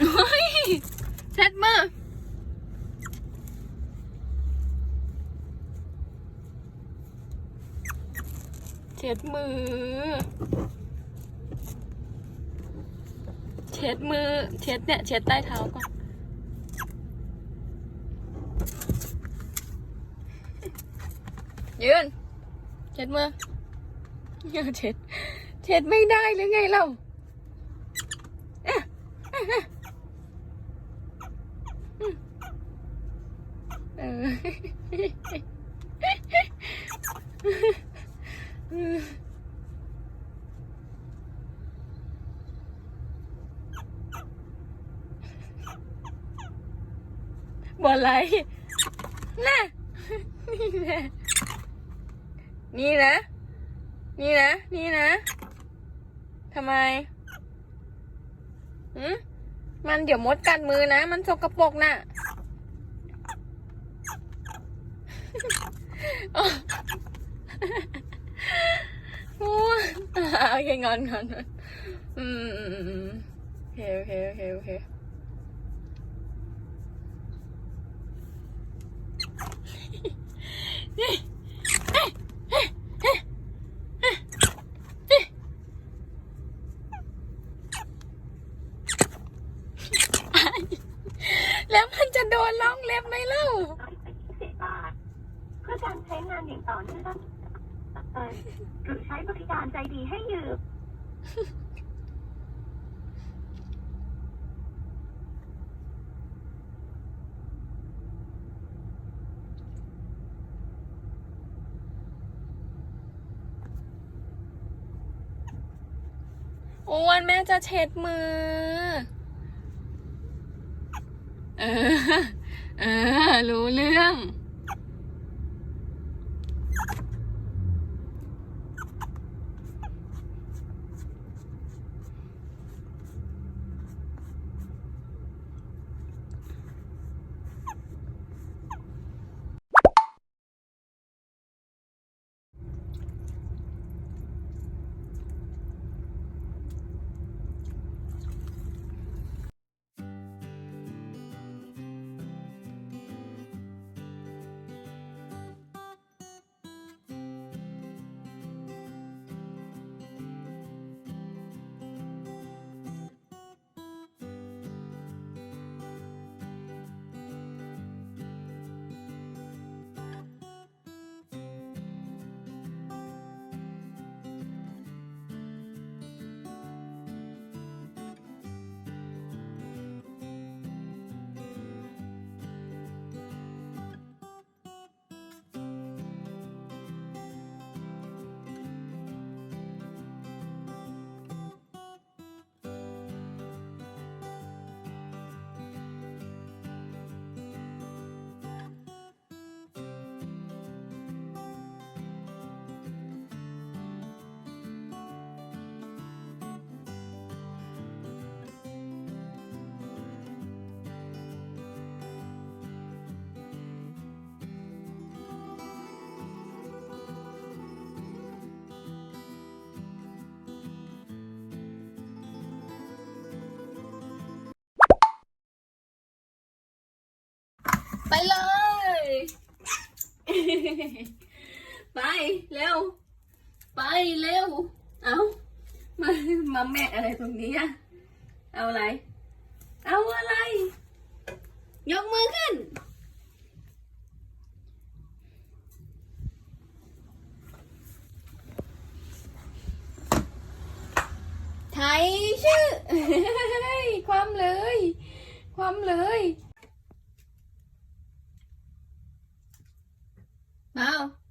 โอ้ยเช็ดมือเช็ดมือ เช็ดมือ เช็ดเนี่ย เช็ดใต้เท้าก่อนยืน เช็ดมือเช็ด เช็ดไม่ได้หรือไงเราอะอะอะอืมเออ บออะไรน่ะนี่นะนี่นะ นี่นะ นี่นะ ทำไมหืมมันเดี๋ยวมดกัดมือนะ มันสกปรกน่ะอ้ยอ่า โอเคงอนงอนอืมอืมอืมโอเคโอเคโอเคโอเคแล้วมันจะโดนล่องเล็บไหมเล่าเพื่อการใช้งานอย่างต่อเนื่อง เอ่อหรือใช้บริการใจดีให้ยืมอ้วนแม่จะเช็ดมือ เออ เออ รู้เรื่อง ไปเร็ว ไปเร็ว เอามามาแม่อะไรตรงนี้อะเอาอะไร เอาอะไร ยกมือขึ้น ไทยชื่อ ความเลย ความเลย Tchau!